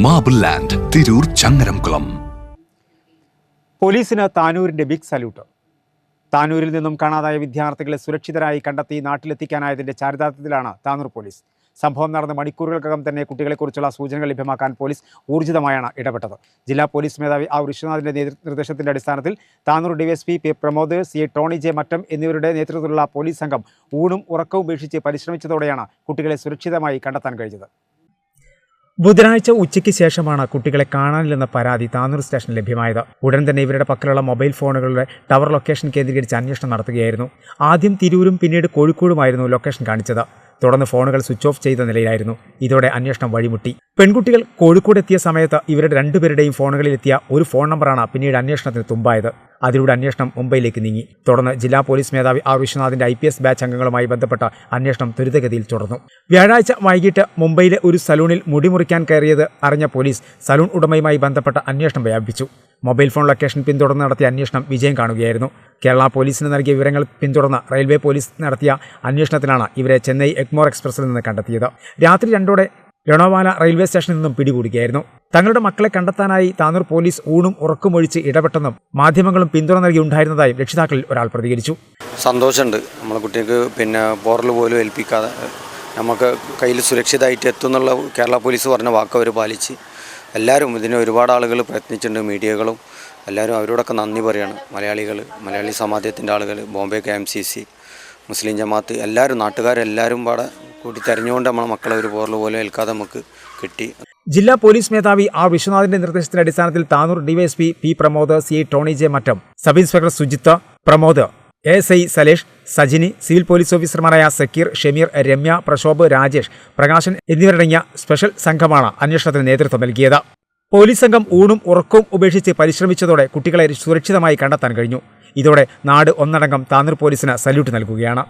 Marble land Tirur Changaramkulam പോലീസിന് താനൂരിന്റെ big salute. താനൂരിൽ നിന്നും കാണാതായ വിദ്യാർത്ഥികളെ സുരക്ഷിതരായി കണ്ടെത്തി നാട്ടിലെത്തിക്കാനായതിന്റെ ചാരിതാർത്ഥ്യത്തിലാണ് താനൂർ പോലീസ്. സംഭവം നടന്ന മണിക്കൂറുകൾക്കകം തന്നെ കുട്ടികളെക്കുറിച്ചുള്ള സൂചനകൾ ലഭ്യമാക്കാൻ പോലീസ് ഊർജിതമായാണ് ഇടപെട്ടത്. ജില്ലാ പോലീസ് മേധാവി ആ വിശ്വനാഥിന്റെ നിർദ്ദേശത്തിന്റെ അടിസ്ഥാനത്തിൽ Tanur DYSP P Pramod C Tony J Mattam എന്നിവരുടെ നേതൃത്വത്തിലുള്ള പോലീസ് സംഘം ഊണും ഉറക്കവും ഉപേക്ഷിച്ച് പരിശ്രമിച്ചതോടെയാണ് കുട്ടികളെ സുരക്ഷിതമായി കണ്ടെത്താൻ കഴിഞ്ഞത്. ബുധനാഴ്ച ഉച്ചയ്ക്ക് ശേഷമാണ് കുട്ടികളെ കാണാനില്ലെന്ന പരാതി താനൂർ സ്റ്റേഷനിൽ ലഭ്യമായത്. ഉടൻ തന്നെ ഇവരുടെ പക്കലുള്ള മൊബൈൽ ഫോണുകളുടെ ടവർ ലൊക്കേഷൻ കേന്ദ്രീകരിച്ച് അന്വേഷണം നടത്തുകയായിരുന്നു. ആദ്യം തിരൂരും പിന്നീട് കോഴിക്കോടുമായിരുന്നു ലൊക്കേഷൻ കാണിച്ചത്. തുടർന്ന് ഫോണുകൾ സ്വിച്ച് ഓഫ് ചെയ്ത നിലയിലായിരുന്നു. ഇതോടെ അന്വേഷണം വഴിമുട്ടി. പെൺകുട്ടികൾ കോഴിക്കോട് എത്തിയ സമയത്ത് ഇവരുടെ രണ്ടുപേരുടെയും ഫോണുകളിലെത്തിയ ഒരു ഫോൺ നമ്പറാണ് പിന്നീട് അന്വേഷണത്തിന് തുമ്പായത്. അതിലൂടെ അന്വേഷണം മുംബൈയിലേക്ക് നീങ്ങി. തുടർന്ന് ജില്ലാ പോലീസ് മേധാവി ആർ വിശ്വനാഥിന്റെ ഐ പി എസ് ബാച്ച് അംഗങ്ങളുമായി ബന്ധപ്പെട്ട അന്വേഷണം ത്വരിതഗതിയിൽ തുടർന്നു. വ്യാഴാഴ്ച വൈകിട്ട് മുംബൈയിലെ ഒരു സലൂണിൽ മുടി മുറിക്കാൻ കയറിയത് അറിഞ്ഞ പോലീസ് സലൂൺ ഉടമയുമായി ബന്ധപ്പെട്ട അന്വേഷണം വ്യാപിപ്പിച്ചു. മൊബൈൽ ഫോൺ ലൊക്കേഷൻ പിന്തുടർന്ന് നടത്തിയ അന്വേഷണം വിജയം കാണുകയായിരുന്നു. കേരള പോലീസിന് നൽകിയ വിവരങ്ങൾ പിന്തുടർന്ന് റെയിൽവേ പോലീസ് നടത്തിയ അന്വേഷണത്തിലാണ് ഇവരെ ചെന്നൈ എഗ്മോർ എക്സ്പ്രസിൽ നിന്ന് കണ്ടെത്തിയത്. രാത്രി രണ്ടോടെ രണോവാല റെയിൽവേ സ്റ്റേഷനിൽ നിന്നും പിടികൂടുകയായിരുന്നു. തങ്ങളുടെ മക്കളെ കണ്ടെത്താനായി താനൂർ പോലീസ് ഊണും ഉറക്കുമൊഴിച്ച് ഇടപെട്ടെന്നും മാധ്യമങ്ങളും പിന്തുണ നൽകി ഉണ്ടായിരുന്നതായും രക്ഷിതാക്കളിൽ ഒരാൾ പ്രതികരിച്ചു. സന്തോഷമുണ്ട്. നമ്മളെ കുട്ടികൾക്ക് പിന്നെ പോറൽ പോലും ഏൽപ്പിക്കാതെ നമുക്ക് കയ്യിൽ സുരക്ഷിതമായിട്ട് എത്തുന്നുള്ള കേരള പോലീസ് പറഞ്ഞ വാക്ക് അവർ പാലിച്ച് എല്ലാവരും ഇതിന് ഒരുപാട് ആളുകൾ പ്രയത്നിച്ചിട്ടുണ്ട് മീഡിയകളും എല്ലാവരും അവരോടൊക്കെ നന്ദി പറയാണ്. മലയാളികൾ മലയാളി സമാജത്തിന്റെ ആളുകൾ Bombay K M C C മുസ്ലിം ജമാത്ത് എല്ലാവരും നാട്ടുകാരെല്ലാവരും പാടെ കൂടി തെരഞ്ഞുകൊണ്ട് നമ്മളെ മക്കളെ ഒരു പോറൽ പോലും ഏൽക്കാതെ നമുക്ക് കിട്ടി. ജില്ലാ പോലീസ് മേധാവി ആർ വിശ്വനാഥിന്റെ നിർദ്ദേശത്തിന്റെ അടിസ്ഥാനത്തിൽ Tanur DYSP P Pramod C Tony J Mattam. Sub inspector Sujith Pramod. S I Salesh Sajini civil police ഓഫീസർമാരായ സക്കീർ ഷമീർ രമ്യ പ്രശോഭ് രാജേഷ് പ്രകാശൻ എന്നിവരടങ്ങിയ സ്പെഷ്യൽ സംഘമാണ് അന്വേഷണത്തിന് നേതൃത്വം നൽകിയത്. പോലീസ് സംഘം ഊണും ഉറക്കവും ഉപേക്ഷിച്ച് പരിശ്രമിച്ചതോടെ കുട്ടികളെ സുരക്ഷിതമായി കണ്ടെത്താൻ കഴിഞ്ഞു. ഇതോടെ നാട് ഒന്നടങ്കം താന്നൂർ പോലീസിന് സല്യൂട്ട് നൽകുകയാണ്.